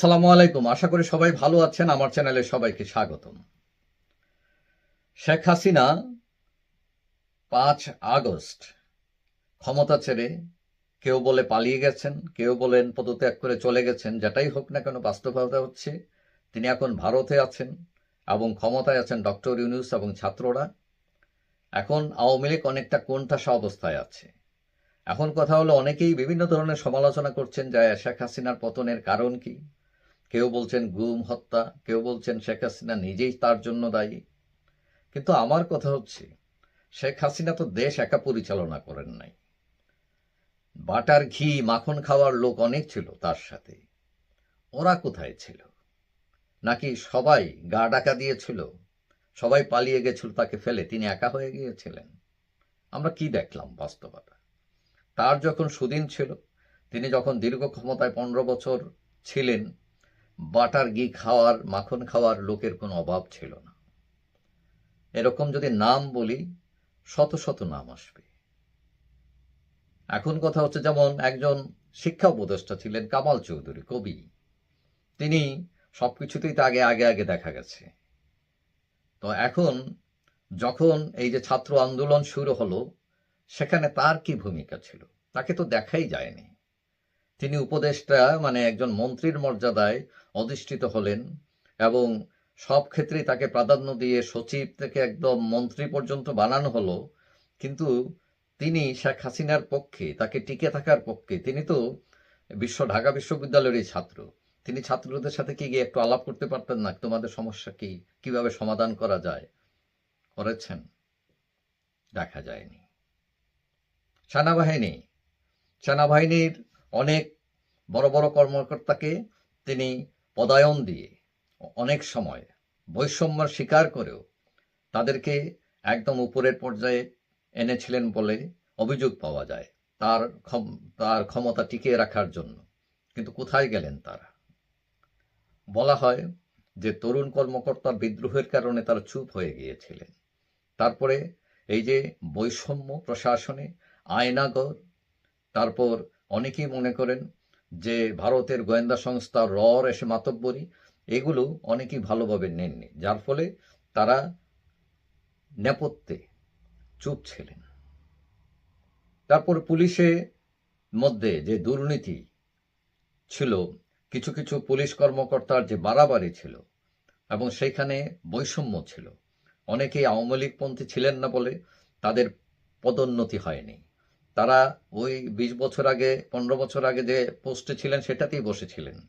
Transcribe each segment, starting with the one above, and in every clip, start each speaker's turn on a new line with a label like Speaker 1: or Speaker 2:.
Speaker 1: আসসালামু আলাইকুম। আশা করি সবাই ভালো আছেন। আমার চ্যানেলে সবাইকে স্বাগতম। শেখ হাসিনা পাঁচ আগস্ট ক্ষমতা ছেড়ে কেউ বলে পালিয়ে গেছেন, কেউ বলেন পদত্যাগ করে চলে গেছেন, যেটাই হোক না কেন বাস্তবতা হচ্ছে। তিনি এখন ভারতে আছেন এবং ক্ষমতায় আছেন ডক্টর ইউনুস এবং ছাত্ররা। এখন আওয়ামী লীগ অনেকটা কোণঠাসা অবস্থায় আছে। এখন কথা হলো, অনেকেই বিভিন্ন ধরনের সমালোচনা করছেন যে শেখ হাসিনার পতনের কারণ কি? কেউ বলছেন গুম, হত্যা, কেউ বলছেন শেখ হাসিনা নিজেই তার জন্য দায়ী। কিন্তু আমার কথা হচ্ছে, শেখ হাসিনা তো দেশ একা পরিচালনা করেন নাই। বাটার ঘি, মাখন খাওয়ার লোক অনেক ছিল তার সাথে। ওরা কোথায় ছিল? নাকি সবাই গা ডাকা দিয়েছিল? সবাই পালিয়ে গেছিল, তাকে ফেলে তিনি একা হয়ে গিয়েছিলেন? আমরা কি দেখলাম বাস্তবতা? তার যখন সুদিন ছিল, তিনি যখন দীর্ঘ ক্ষমতায় পনেরো বছর ছিলেন বাটার ঘি খাওয়ার, মাখন খাওয়ার লোকের কোনো অভাব ছিল না। এরকম যদি নাম বলি, শত শত নাম আসবে। এখন কথা হচ্ছে যেমন একজন শিক্ষা উপদেষ্টা ছিলেন কামাল চৌধুরী, কবি। তিনি সবকিছুতেই তো আগে আগে আগে দেখা গেছে। তো এখন যখন এই যে ছাত্র আন্দোলন শুরু হলো, সেখানে তার কি ভূমিকা ছিল? তাকে তো দেখাই যায়নি। তিনি উপদেষ্টা মানে একজন মন্ত্রীর মর্যাদায় অধিষ্ঠিত হলেন এবং সব ক্ষেত্রেই তাকে প্রাধান্য দিয়ে সচিব থেকে একদম মন্ত্রী পর্যন্ত বানানো হলো। কিন্তু তিনি শেখ হাসিনার পক্ষে, তাকে টিকে থাকার পক্ষে, তিনি তো বিশ্ব, ঢাকা বিশ্ববিদ্যালয়েরই ছাত্র। তিনি ছাত্রদের সাথে কি গিয়ে একটু আলাপ করতে পারতেন না? তোমাদের সমস্যা কি? কীভাবে সমাধান করা যায়? করেছেন। দেখা যায়নি। সেনাবাহিনী, সেনাবাহিনীর অনেক বড় বড় কর্মকর্তাকে তিনি পদায়ন দিয়ে অনেক সময় বৈষম্যের স্বীকার করেও তাদেরকে একদম উপরের পর্যায়ে এনেছিলেন বলে অভিযোগ পাওয়া যায় তার তার ক্ষমতা টিকিয়ে রাখার জন্য। কিন্তু কোথায় গেলেন তারা? বলা হয় যে তরুণ কর্মকর্তা বিদ্রোহের কারণে তারা চুপ হয়ে গিয়েছিলেন। তারপরে এই যে বৈষম্য প্রশাসনে আয়নাগর, তারপর অনেকেই মনে করেন যে ভারতের গোয়েন্দা সংস্থা রর এসে মাতব্বরী, এগুলো অনেকেই ভালোভাবে নেননি, যার ফলে তারা নেপথ্যে চুপ ছিলেন। তারপর পুলিশের মধ্যে যে দুর্নীতি ছিল, কিছু কিছু পুলিশ কর্মকর্তার যে বাড়াবাড়ি ছিল এবং সেইখানে বৈষম্য ছিল, অনেকেই আওয়ামী লীগপন্থী ছিলেন না বলে তাদের পদোন্নতি হয়নি। তারা ওই বিশ বছর আগে, পনেরো বছর আগে যে পোস্টে ছিলেন, সেটাতেই বসেছিলেন।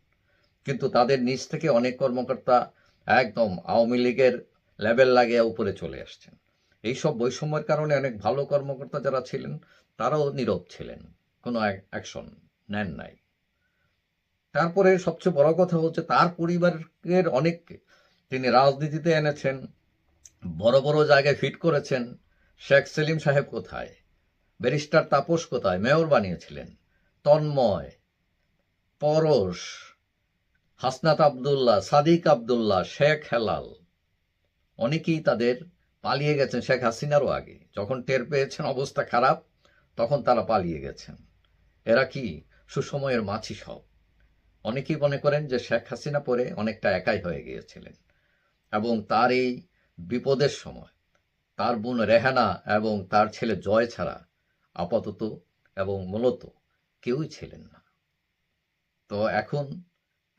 Speaker 1: কিন্তু তাদের নিচ থেকে অনেক কর্মকর্তা একদম আওয়ামী লীগের লেভেল লাগিয়ে উপরে চলে আসছেন। এইসব বৈষম্যের কারণে অনেক ভালো কর্মকর্তা যারা ছিলেন, তারাও নীরব ছিলেন। কোনো অ্যাকশন নেন নাই। তারপরে সবচেয়ে বড় কথা হচ্ছে, তার পরিবারের অনেককে তিনি রাজনীতিতে এনেছেন, বড় বড় জায়গায় ফিট করেছেন। শেখ সেলিম সাহেব কোথায়? ব্যারিস্টার তাপস কোথায়? মেয়র বানিয়েছিলেন। তন্ময়, পরশ, হাসনাত আবদুল্লাহ, সাদিক আবদুল্লাহ, শেখ হেলাল। অনেকেই তাদের পালিয়ে গেছেন শেখ হাসিনারও আগে। যখন টের পেয়েছেন অবস্থা খারাপ, তখন তারা পালিয়ে গেছেন। এরা কি সুসময়ের মাছি সব? অনেকেই মনে করেন যে শেখ হাসিনা পরে অনেকটা একাই হয়ে গিয়েছিলেন। এবং তার এই বিপদের সময়, তার বোন রেহানা এবং তার ছেলে জয় ছাড়া আপাতত এবং মূলত কেউই ছিলেন না। তো এখন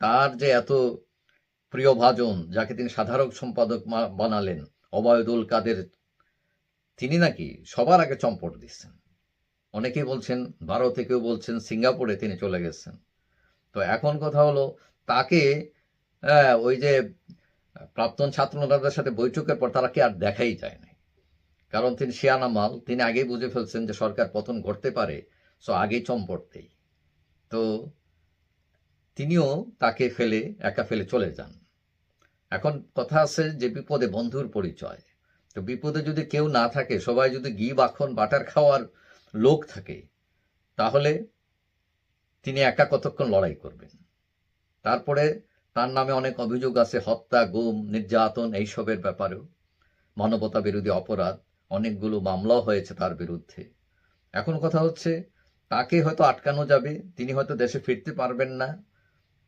Speaker 1: তার যে এত প্রিয়ভাজন যাকে তিনি সাধারণ সম্পাদক বানালেন অবায়দুল কাদের, তিনি নাকি সবার আগে চম্পট দিচ্ছেন। অনেকেই বলছেন ভারতে কেউ বলছেন, সিঙ্গাপুরে তিনি চলে গেছেন। তো এখন কথা হলো, তাকে ওই যে প্রাক্তন ছাত্র নেতাদের সাথে বৈঠকের পর তারা কি আর দেখাই যায় না? কারণ তিনি শিয়ানা মাল। তিনি আগেই বুঝে ফেলছেন যে সরকার পতন ঘটতে পারে, সো আগেই চম্পট দেই তো তিনিও তাকে ফেলে, একা ফেলে চলে যান। এখন কথা আছে যে বিপদে বন্ধুর পরিচয়। তো বিপদে যদি কেউ না থাকে, সবাই যদি ঘি বাখন বাটার খাওয়ার লোক থাকে, তাহলে তিনি একা কতক্ষণ লড়াই করবেন? তারপরে তার নামে অনেক অভিযোগ আছে, হত্যা, গুম, নির্যাতন, এইসবের ব্যাপারেও। মানবতা বিরোধী অপরাধ। অনেকগুলো মামলাও হয়েছে তার বিরুদ্ধে। এখন কথা হচ্ছে, তাকে হয়তো আটকানো যাবে, তিনি হয়তো দেশে ফিরতে পারবেন না,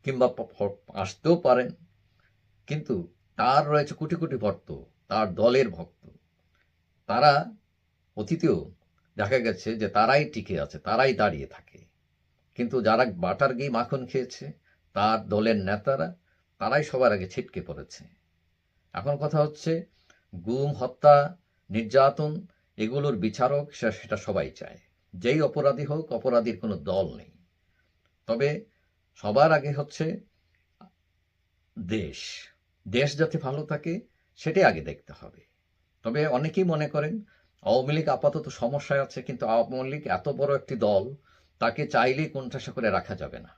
Speaker 1: কিংবা আসতেও পারেন। কিন্তু তার রয়েছে কোটি কোটি ভক্ত, তার দলের ভক্ত। তারা, অতীতেও দেখা গেছে যে তারাই টিকে আছে, তারাই দাঁড়িয়ে থাকে। কিন্তু যারা বাটার ঘি মাখন খেয়েছে, তার দলের নেতারা, তারাই সবার আগে ছিটকে পড়েছে। এখন কথা হচ্ছে, গুম, হত্যা নির্যাতন, এগুলোর বিচারক সেটা সবাই চায়। যেই অপরাধী হোক, অপরাধীর কোনো দল নেই। তবে সবার আগে হচ্ছে দেশ। দেশ যাতে ভালো থাকে, সেটাই আগে দেখতে হবে। তবে অনেকেই মনে করেন, আওয়ামী লীগ আপাতত সমস্যায় আছে, কিন্তু আওয়ামী লীগ এত বড় একটি দল, তাকে চাইলেই কোণঠাসা করে রাখা যাবে না।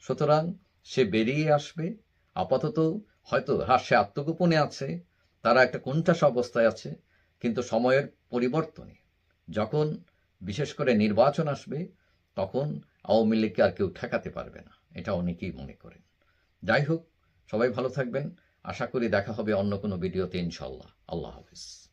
Speaker 1: সুতরাং সে বেরিয়ে আসবে। আপাতত হয়তো হ্যাঁ সে আত্মগোপনে আছে, তারা একটা কোণঠাসা অবস্থায় আছে কিন্তু সময়ের পরিবর্তনে। যখন, বিশেষ করে নির্বাচন আসবে, তখন আওয়ামী লীগকে আর কেউ ঠেকাতে পারবে না। এটা অনেকেই মনে করেন। যাই হোক, সবাই ভালো থাকবেন। আশা করি দেখা হবে অন্য কোনো ভিডিওতে ইনশাল্লাহ আল্লাহ হাফিজ।